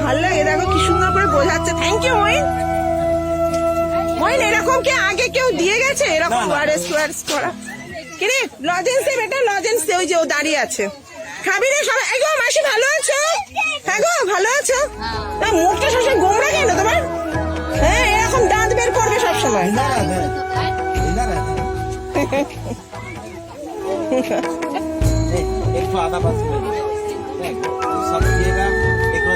ভালো লাগে। দেখো কি সুন্দর করে বোঝাচ্ছে। থ্যাংক ইউ মহিন মহিন এরকম কি আগে কেউ দিয়ে গেছে? এরকম ওয়ারেস ওয়ারেস করা। কিরে লজেন্স এর বেটা লজেন্স ওই যে ও দাঁড়িয়ে আছে। খাবি রে সবাই। এই গো মাসি ভালো আছো? হ্যাঁ গো ভালো আছো? না মুখটা সবসময় গোমড়া কেন তোমার? হ্যাঁ এরকম দাঁত বের করবে সবসময়। একটু আদা পাঁচ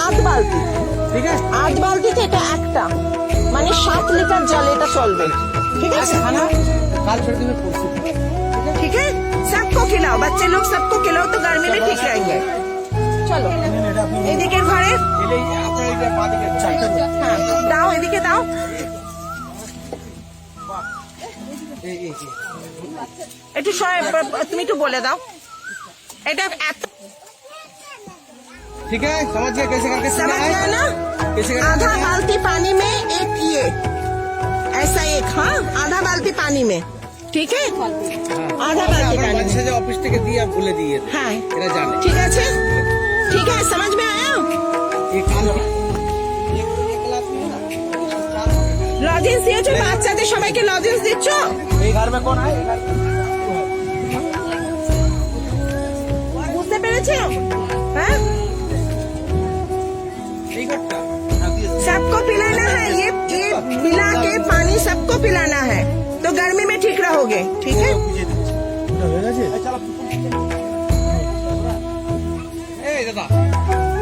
হ্যাঁ আধ আধ বালতি ठीक है আধ বালতিতে এটা একটা মানে সাত লিটার জল এটা চলবে ঠিক আছে खाना काल छोड़ के मैं परसों ठीक है सबको खिलाओ बच्चे लोग सबको खिलाओ तो गर्मी में ठीक रहेंगे চলো এদিকে ঘরে এলে আপনার এটা পা দিকে চারটা হ্যাঁ দাও এদিকে দাও এই এই এই। একটু সয়- তুমি একটু বলে দাও এটা এত ठीक है समझ गए कैसे करके सीखना समझ है गए ना कैसे करके आधा सीखना है? बाल्टी पानी में एक ये ऐसा एक हाँ आधा बाल्टी पानी में ठीक है आधा बाल्टी আমার पानी মাঝে में সাঝে অফিস থেকে দিয়ে বলে দিয়ে দে। হ্যাঁ এরা জানে ঠিক আছে ঠিক है समझ में आया এই কাল এক এক লাখ না লজেন্স দিয়েছো বাচ্চাদের সবাইকে লজেন্স দিচ্ছ এই ঘর में कौन है ये मिला के पानी सबको पिलाना है तो गर्मी में ठीक रहोगे ठीक है বুঝিয়ে দিচ্ছি। এই চলো। এই দাদা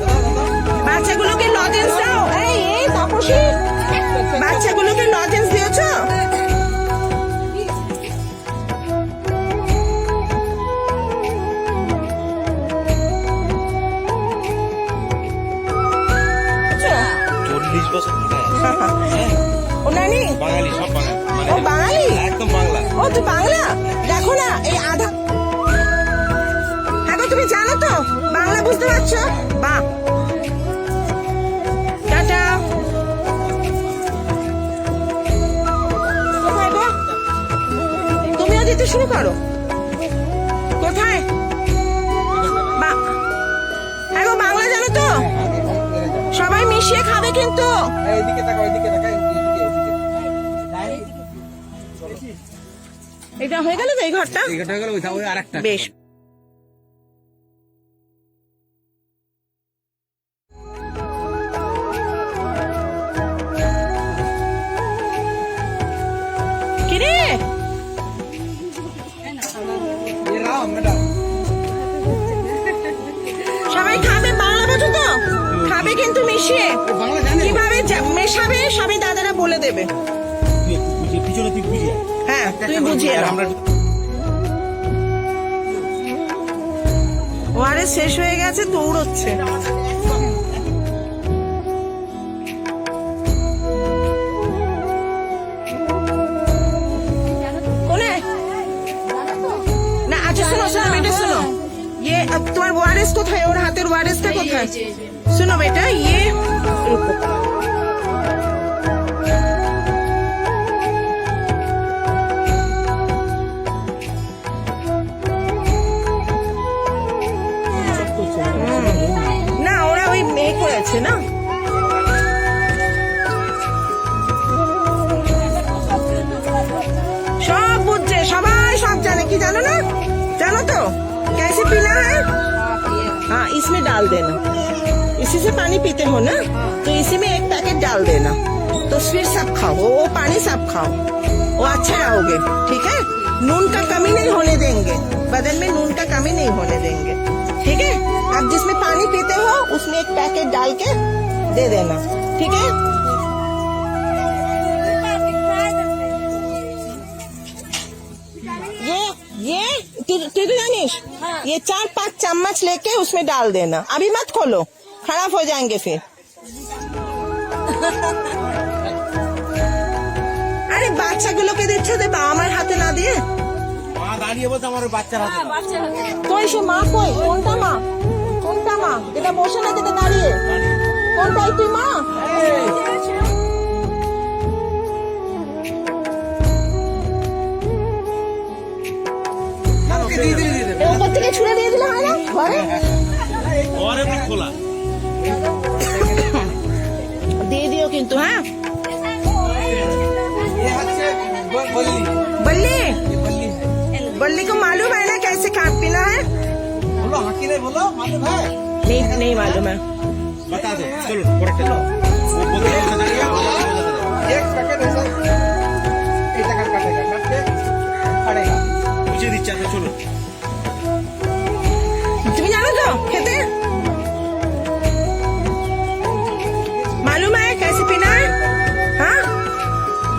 দাদা দাদা বাচ্চাগুলোকে লজেন্স দাও এই এই তাপসী বাচ্চাগুলোকে লজেন্স দিয়েছো চল্লিশ বছর বাঙালি সব বাঙালি। ও বাঙালি? একদম বাংলা। ও তুই বাংলা? দেখো না এই আধা হ্যাঁ তুমি জানো তো? বাংলা বুঝতে পারছ? বা। টাটা। তুমিও দিতে শুরু করো। কোথায়? হ্যাঁ বাংলা জানো তো? সবাই মিশিয়ে খাবে কিন্তু। এইদিকে তাকাও এইদিকে এটা হয়ে গেল তো এই ঘরটা? এই ঘরটা হয়ে গেল ওই আরেকটা বেশ। সবাই খাবে? তো? খাবে কিন্তু মিশিয়ে। কীভাবে মেশাবে? সবাই দাদারা বলে দেবে। জন্য তুই হ্যাঁ তুমি বুঝিয়ে আমরা ওয়ারে শেষ হয়ে গেছে দৌড়চ্ছে। আচ্ছা, হ্যাঁ, হ্যাঁ। ইয়ে, তোমার ওয়ারেস কোথায়? ওর হাতের ওয়ারেসটা কোথায়? শোনো বেটা ইয়ে মেয়ে করেছে না সব বুঝছে সবাই সব জানে কি জানো না জানো তো कैसे पीना है हाँ इसमें डाल देना इसी से पानी पीते हो ना तो इसी में एक पैकेट डाल देना तो फिर सब खाओ वो वो पानी सब खाओ वो अच्छे रहोगे ठीक है नून का कमी नहीं होने देंगे बदन में नून का कमी नहीं होने देंगे ठीक है आप जिसमें पानी पीते हो उसमें एक पैकेट डाल के दे देना ठीक है ये ये तू- तू तो जानिस ये चार पांच चम्मच लेके उसमें डाल देना अभी मत खोलो खराब हो जाएंगे फिर আরে বাচ্চাগুলোকে দিচ্ছে দে বাবা মার হাতে না দিয়ে মা দাঁড়িয়ে বলতে আমার বাচ্চার হাতে। দাও। সে মা কই? কোনটা মা? কোনটা মা? যেটা বসে না যেটা দাঁড়িয়ে? কোনটাই তুই মা? থেকে ছুড়ে দিয়ে দিলে হয় না? ঘরে? ঘরে খোলা। से पीना है? बोलो हकी नहीं बोलो मालूम है? नहीं नहीं मालूम है। बता दो चलो चलो एक पैकेट ऐसा। चलो। मालूम है कैसे पीना है? हाँ?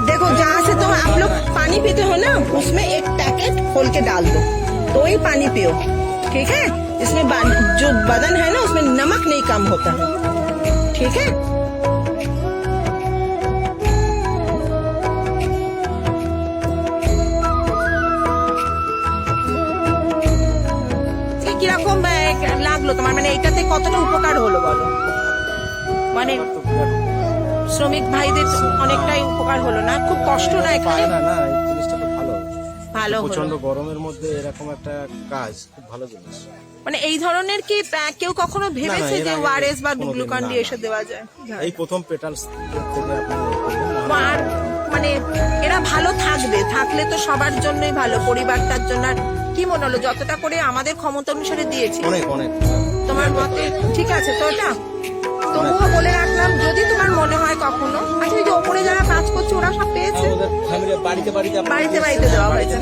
देखो जहाँ से तुम आप लोग पानी पीते हो ना उसमें एक पैकेट खोल के डाल दो। तो ही पानी पियो ठीक है इसमें बा- जो बदन है ना उसमें नमक नहीं कम होता है ठीक है আজকে কিরকম আহ, লাগলো তোমার মানে এইটাতে কতটা উপকার হলো বলো মানে শ্রমিক ভাইদের অনেকটাই উপকার হলো না খুব কষ্ট না এখানে ভালো প্রচণ্ড গরমের মধ্যে এরকম একটা কাজ খুব ভালো জিনিস। মানে এই ধরনের কি কেউ কখনো ভেবেছে যে ওয়ারেস বা গ্লুকন ডি এসে দেওয়া যায়? এই প্রথম পেটালস থেকে মানে এরা ভালো থাকবে থাকলে তো সবার জন্যই ভালো পরিবারটার জন্য। আর কি মনে হলো যতটা করে আমাদের ক্ষমতা অনুসারে দিয়েছি? অনেক অনেক। তোমার মতে? ঠিক আছে তো ওটা তবুও বলে রাখলাম বাড়িতে বাড়িতে দেওয়া হয়েছে।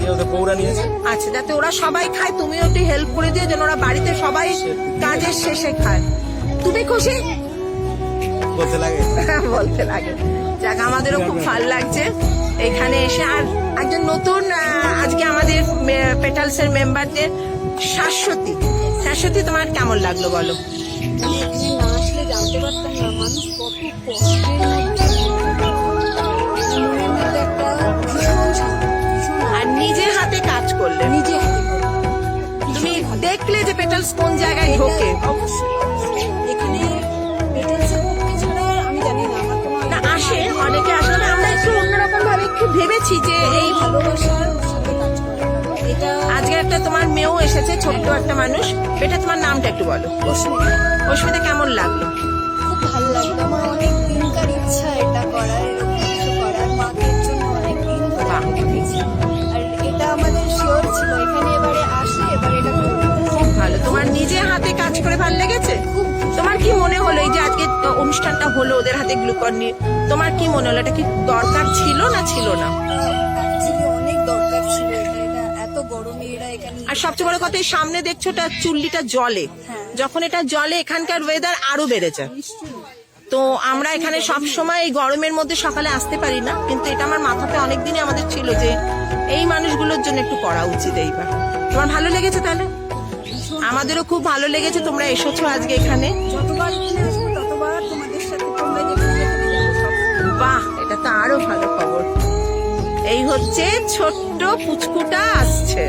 আচ্ছা যাতে ওরা সবাই খায় তুমিও একটু হেল্প করে দিও যেন ওরা বাড়িতে সবাই কাজের শেষে খায়। তুমি খুশি? বলতে লাগে। বলতে লাগে। যাক আমাদেরও খুব ভালো লাগছে। এখানে এসে আর একজন নতুন আজকে আমাদের পেটালস এর মেম্বারদের শাশ্বতী। শাশ্বতী তোমার কেমন লাগল বলো? আমি এখানে না আসলে জানতে পারতাম না মানুষ কত কষ্টের দেখলে যে পেটালস কোন জায়গায় ঢোকে। এখানে আমি জানি না আসে অনেকে আসলে না, আমরা একটু অন্যরকম ভাবে একটু ভেবেছি যে এই ভালোবাসার আজকে একটা তোমার মেয়েও এসেছে ছোট্ট একটা মানুষ। এটা তোমার নামটা একটু বলো। অসুবিধা অস্মিতা কেমন লাগল? খুব ভালো লাগল আমার অনেক দিনকার ইচ্ছা অনুষ্ঠানটা হলো ওদের হাতে গ্লুকন নিয়ে। তোমার কি মনে হলো এটা কি দরকার ছিল না ছিল না? অনেক দরকার ছিল এটা এটা এত গরমে এরা এখানে আর সবচেয়ে বড় কথা এই সামনে দেখছ এটা চুল্লিটা জলে। হ্যাঁ। যখন এটা জলে এখানকার ওয়েদার আরও বেড়ে যায় তো আমরা এখানে সব সময় এই গরমের মধ্যে সকালে আসতে পারি না কিন্তু এটা আমার মাথাতে অনেকদিনই আমাদের ছিল যে এই মানুষগুলোর জন্য একটু করা উচিত এইবার। তোমার ভালো লেগেছে তাহলে? আমাদেরও খুব ভালো লেগেছে তোমরা এসেছ আজকে এখানে। যতবার বাহ এটা তো আরও ভালো খবর। এই হচ্ছে ছোট্ট পুচকুটা আসছে।